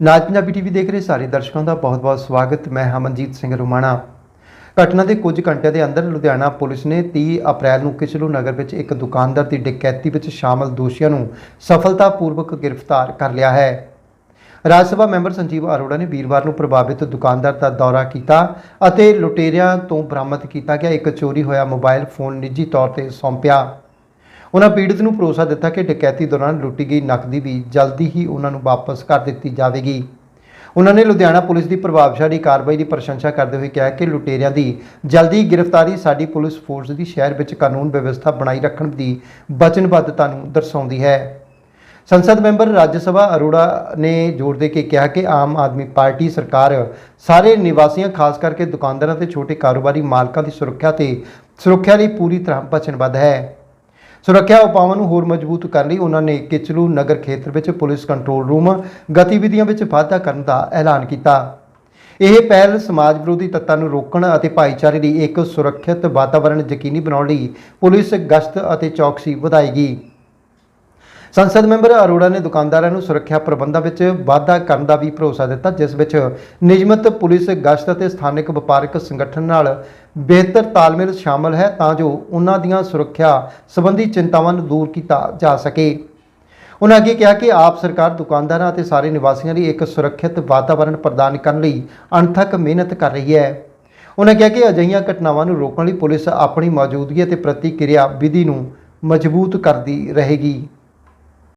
ਨਾਜ Punjabi TV ਦੇਖ ਰਹੇ ਸਾਰੇ ਦਰਸ਼ਕਾਂ ਦਾ ਬਹੁਤ-ਬਹੁਤ ਸਵਾਗਤ। ਮੈਂ ਹਮਨਜੀਤ ਸਿੰਘ ਰੁਮਾਣਾ। ਘਟਨਾ ਦੇ ਕੁਝ ਘੰਟਿਆਂ ਦੇ ਅੰਦਰ ਲੁਧਿਆਣਾ ਪੁਲਿਸ ਨੇ 30 ਅਪ੍ਰੈਲ ਨੂੰ ਕਿਚਲੂ ਨਗਰ ਵਿੱਚ ਇੱਕ ਦੁਕਾਨਦਾਰ ਦੀ ਡਕੈਤੀ ਵਿੱਚ ਸ਼ਾਮਲ ਦੋਸ਼ੀਆਂ ਨੂੰ ਸਫਲਤਾਪੂਰਵਕ ਗ੍ਰਿਫਤਾਰ ਕਰ ਲਿਆ ਹੈ। ਰਾਜ ਸਭਾ ਮੈਂਬਰ ਸੰਜੀਵ ਅਰੋੜਾ ਨੇ ਵੀਰਵਾਰ ਨੂੰ ਪ੍ਰਭਾਵਿਤ ਦੁਕਾਨਦਾਰ ਦਾ ਦੌਰਾ ਕੀਤਾ ਅਤੇ ਲੁਟੇਰਿਆਂ ਤੋਂ ਬਰਾਮਦ ਕੀਤਾ ਗਿਆ। ਇੱਕ ਚੋਰੀ ਹੋਇਆ ਮੋਬਾਈਲ ਫੋਨ ਨਿੱਜੀ ਤੌਰ ਤੇ ਸੌਂਪਿਆ। ਉਹਨਾਂ ਪੀੜਤ ਨੂੰ ਭਰੋਸਾ ਦਿੱਤਾ ਕਿ ਡਕੈਤੀ ਦੌਰਾਨ ਲੁੱਟੀ ਗਈ ਨਕਦੀ ਵੀ ਜਲਦੀ ਹੀ ਉਹਨਾਂ ਨੂੰ ਵਾਪਸ ਕਰ ਦਿੱਤੀ ਜਾਵੇਗੀ। ਉਹਨਾਂ ਨੇ ਲੁਧਿਆਣਾ ਪੁਲਿਸ ਦੀ ਪ੍ਰਭਾਵਸ਼ਾਲੀ ਕਾਰਵਾਈ ਦੀ ਪ੍ਰਸ਼ੰਸਾ ਕਰਦੇ ਹੋਏ ਕਿਹਾ ਕਿ ਲੁਟੇਰਿਆਂ ਦੀ ਜਲਦੀ ਗ੍ਰਿਫਤਾਰੀ ਸਾਡੀ ਪੁਲਿਸ ਫੋਰਸ ਦੀ ਸ਼ਹਿਰ ਵਿੱਚ ਕਾਨੂੰਨ ਵਿਵਸਥਾ ਬਣਾਈ ਰੱਖਣ ਦੀ ਵਚਨਬੱਧਤਾ ਨੂੰ ਦਰਸਾਉਂਦੀ ਹੈ। ਸੰਸਦ ਮੈਂਬਰ ਰਾਜ ਸਭਾ ਅਰੋੜਾ ਨੇ ਜ਼ੋਰ ਦੇ ਕੇ ਕਿਹਾ ਕਿ ਆਮ ਆਦਮੀ ਪਾਰਟੀ ਸਰਕਾਰ ਸਾਰੇ ਨਿਵਾਸੀਆਂ, ਖਾਸ ਕਰਕੇ ਦੁਕਾਨਦਾਰਾਂ ਤੇ ਛੋਟੇ ਕਾਰੋਬਾਰੀ ਮਾਲਕਾਂ ਦੀ ਸੁਰੱਖਿਆ ਤੇ ਸੁਰੱਖਿਆ ਲਈ ਪੂਰੀ ਤਰ੍ਹਾਂ ਵਚਨਬੱਧ ਹੈ। ਸੁਰੱਖਿਆ ਉਪਾਵਾਂ ਨੂੰ ਹੋਰ ਮਜ਼ਬੂਤ ਕਰਨ ਲਈ ਉਹਨਾਂ ਨੇ ਕਿਚਲੂ ਨਗਰ ਖੇਤਰ ਵਿੱਚ ਪੁਲਿਸ ਕੰਟਰੋਲ ਰੂਮ ਗਤੀਵਿਧੀਆਂ ਵਿੱਚ ਵਾਧਾ ਕਰਨ ਦਾ ਐਲਾਨ ਕੀਤਾ। ਇਹ ਪਹਿਲ ਸਮਾਜ ਵਿਰੋਧੀ ਤੱਤਾਂ ਨੂੰ ਰੋਕਣ ਅਤੇ ਭਾਈਚਾਰੇ ਲਈ ਇੱਕ ਸੁਰੱਖਿਅਤ ਵਾਤਾਵਰਣ ਯਕੀਨੀ ਬਣਾਉਣ ਲਈ ਪੁਲਿਸ ਗਸ਼ਤ ਅਤੇ ਚੌਕਸੀ ਵਧਾਏਗੀ। ਸੰਸਦ ਮੈਂਬਰ ਅਰੋੜਾ ਨੇ ਦੁਕਾਨਦਾਰਾਂ ਨੂੰ ਸੁਰੱਖਿਆ ਪ੍ਰਬੰਧਾਂ ਵਿੱਚ ਵਾਧਾ ਕਰਨ ਦਾ ਵੀ ਭਰੋਸਾ ਦਿੱਤਾ, ਜਿਸ ਵਿੱਚ ਨਿਯਮਤ ਪੁਲਿਸ, ਗਸ਼ਤ ਅਤੇ ਸਥਾਨਕ ਵਪਾਰਕ ਸੰਗਠਨ ਨਾਲ ਬਿਹਤਰ ਤਾਲਮੇਲ ਸ਼ਾਮਲ ਹੈ ਤਾਂ ਜੋ ਉਹਨਾਂ ਦੀਆਂ ਸੁਰੱਖਿਆ ਸੰਬੰਧੀ ਚਿੰਤਾਵਾਂ ਨੂੰ ਦੂਰ ਕੀਤਾ ਜਾ ਸਕੇ। ਉਹਨਾਂ ਅੱਗੇ ਕਿਹਾ ਕਿ ਆਪ ਸਰਕਾਰ ਦੁਕਾਨਦਾਰਾਂ ਅਤੇ ਸਾਰੇ ਨਿਵਾਸੀਆਂ ਲਈ ਇੱਕ ਸੁਰੱਖਿਅਤ ਵਾਤਾਵਰਣ ਪ੍ਰਦਾਨ ਕਰਨ ਲਈ ਅਣਥੱਕ ਮਿਹਨਤ ਕਰ ਰਹੀ ਹੈ। ਉਹਨਾਂ ਕਿਹਾ ਕਿ ਅਜਿਹੀਆਂ ਘਟਨਾਵਾਂ ਨੂੰ ਰੋਕਣ ਲਈ ਪੁਲਿਸ ਆਪਣੀ ਮੌਜੂਦਗੀ ਅਤੇ ਪ੍ਰਤੀਕਿਰਿਆ ਵਿਧੀ ਨੂੰ ਮਜ਼ਬੂਤ ਕਰਦੀ ਰਹੇਗੀ।